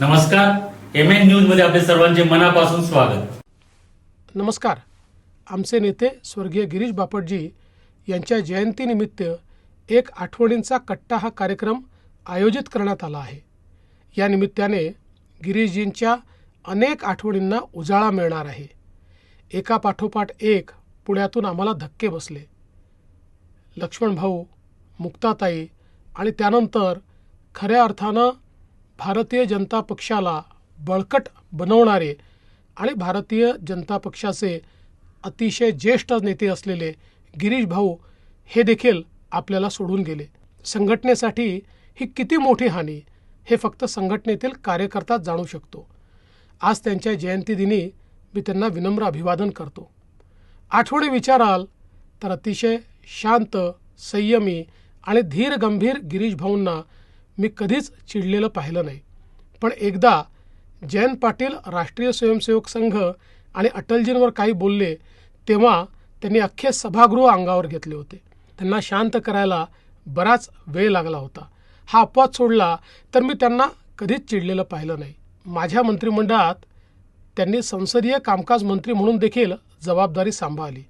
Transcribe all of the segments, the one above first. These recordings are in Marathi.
नमस्कार. एम एन न्यूजमध्ये आपले सर्वांचे मनापासून स्वागत. नमस्कार. आमचे नेते स्वर्गीय गिरीश बापटजी यांच्या जयंतीनिमित्त एक आठवणींचा कट्टा हा कार्यक्रम आयोजित करण्यात आला आहे. या निमित्ताने गिरीशजींच्या अनेक आठवणींना उजाळा मिळणार आहे. एका पाठोपाठ एक पुण्यातून आम्हाला धक्के बसले. लक्ष्मण भाऊ मुक्ताताई आणि त्यानंतर खऱ्या अर्थानं भारतीय जनता पक्षाला बळकट बनवणारे आणि भारतीय जनता पक्षाचे अतिशय ज्येष्ठ नेते असलेले गिरीश भाऊ हे देखील आपल्याला सोडून गेले. संघटनेसाठी ही किती मोठी हानी हे फक्त संघटनेतील कार्यकर्ताच जाणू शकतो. आज त्यांच्या जयंतीदिनी मी त्यांना विनम्र अभिवादन करतो. आठवणी विचाराल तर अतिशय शांत संयमी आणि धीर गंभीर गिरीश भाऊंना मी कधीच चिडलेलं पाहिलं नाही. पण एकदा जयंत पाटील राष्ट्रीय स्वयंसेवक संघ आणि अटलजींवर काही बोलले तेव्हा त्यांनी अख्खे सभागृह अंगावर घेतले होते. त्यांना शांत करायला बराच वेळ लागला होता. हा अपवाद सोडला तर मी त्यांना कधीच चिडलेलं पाहिलं नाही. माझ्या मंत्रिमंडळात त्यांनी संसदीय कामकाज मंत्री म्हणून देखील जबाबदारी सांभाळली.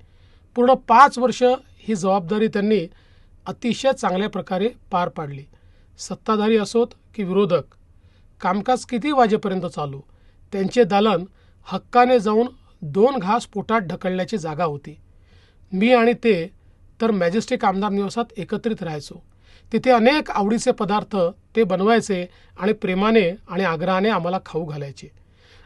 पूर्ण पाच वर्ष ही जबाबदारी त्यांनी अतिशय चांगल्या प्रकारे पार पाडली. सत्ताधारी असोत की विरोधक? कामकाज किती वाजेपर्यंत चालू? त्यांचे दालन हक्काने जाऊन दोन घास पोटात ढकलण्याची जागा होती. मी आणि ते तर मॅजेस्टिक आमदार निवासात एकत्रित राहायचो. तिथे अनेक आवडीचे पदार्थ ते बनवायचे आणि प्रेमाने आणि आग्रहाने आम्हाला खाऊ घालायचे.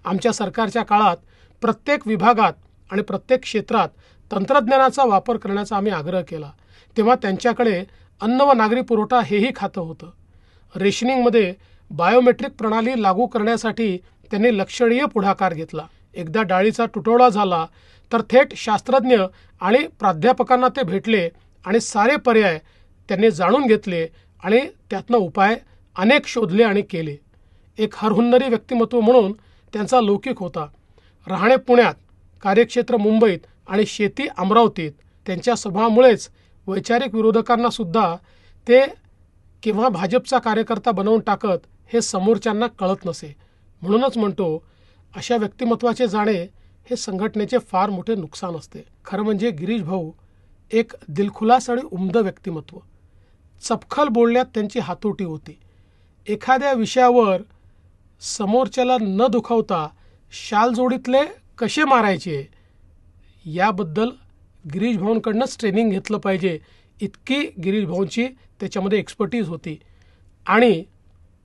आमच्या सरकारच्या काळात प्रत्येक विभागात आणि प्रत्येक क्षेत्रात तंत्रज्ञानाचा वापर करण्याचा आम्ही आग्रह केला. तेव्हा त्यांच्याकडे अन्न व नागरी पुरवठा हेही खातं होतं. रेशनिंगमध्ये बायोमेट्रिक प्रणाली लागू करण्यासाठी त्यांनी लक्षणीय पुढाकार घेतला. एकदा डाळीचा तुटवडा झाला तर थेट शास्त्रज्ञ आणि प्राध्यापकांना ते भेटले आणि सारे पर्याय त्यांनी जाणून घेतले आणि त्यातनं उपाय अनेक शोधले आणि केले. एक हरहुन्नरी व्यक्तिमत्व म्हणून त्यांचा लौकिक होता. राहणे पुण्यात कार्यक्षेत्र मुंबईत आणि शेती अमरावतीत त्यांच्या स्वभावामुळेच वैचारिक विरोधकांना सुद्धा ते किंवा भाजपचा कार्यकर्ता बनवून टाकत हे समोरच्यांना कळत नसे. म्हणूनच म्हणतो अशा व्यक्तिमत्वाचे जाणे हे संघटनेचे फार मोठे नुकसान असते. खरं म्हणजे गिरीश भाऊ एक दिलखुलास आणि उमद व्यक्तिमत्व. चपखल बोलण्यात त्यांची हातोटी होती. एखाद्या विषयावर समोरच्याला न दुखावता शालजोडीतले कसे मारायचे? याबद्दल गिरीश भाऊंकडनंच ट्रेनिंग घेतलं पाहिजे इतकी गिरीश भाऊंची त्याच्यामध्ये एक्सपर्टीज होती. आणि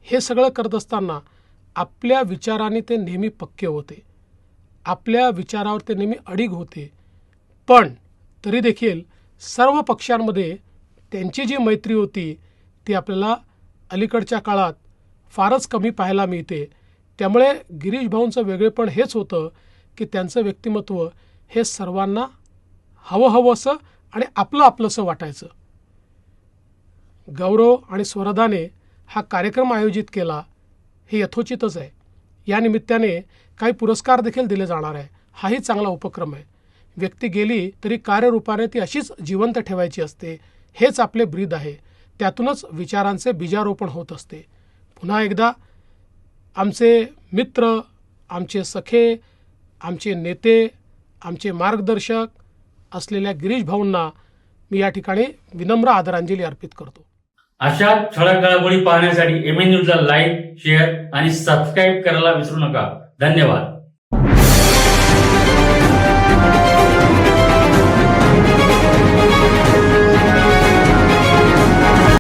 हे सगळं करत असताना आपल्या विचाराने ते नेहमी पक्के होते. आपल्या विचारावर ते नेहमी अडीग होते. पण तरी देखील सर्व पक्षांमध्ये त्यांची जी मैत्री होती ती आपल्याला अलीकडच्या काळात फारच कमी पाहायला मिळते. त्यामुळे गिरीश भाऊंचं वेगळेपण हेच होतं की त्यांचं व्यक्तिमत्व हे सर्वांना हवं असं आणि आपलं आपलंसं वाटायचं. गौरव आणि स्वरदाने हा कार्यक्रम आयोजित केला हे यथोचितच आहे. या निमित्ताने काही पुरस्कार देखील दिले जाणार आहे. हाही चांगला उपक्रम आहे. व्यक्ती गेली तरी कार्यरूपाने ती अशीच जिवंत ठेवायची असते. हेच आपले ब्रीद आहे. त्यातूनच विचारांचे बीजारोपण होत असते. पुन्हा एकदा आमचे मित्र आमचे सखे आमचे नेते आमचे मार्गदर्शक असलेल्या गिरीश भाऊंना मी या ठिकाणी विनम्र आदरांजली अर्पित करतो. अशा ठळक घडामोडी पाहण्यासाठी एम एन न्यूजला लाईक शेअर आणि सबस्क्राईब करायला विसरू नका. धन्यवाद.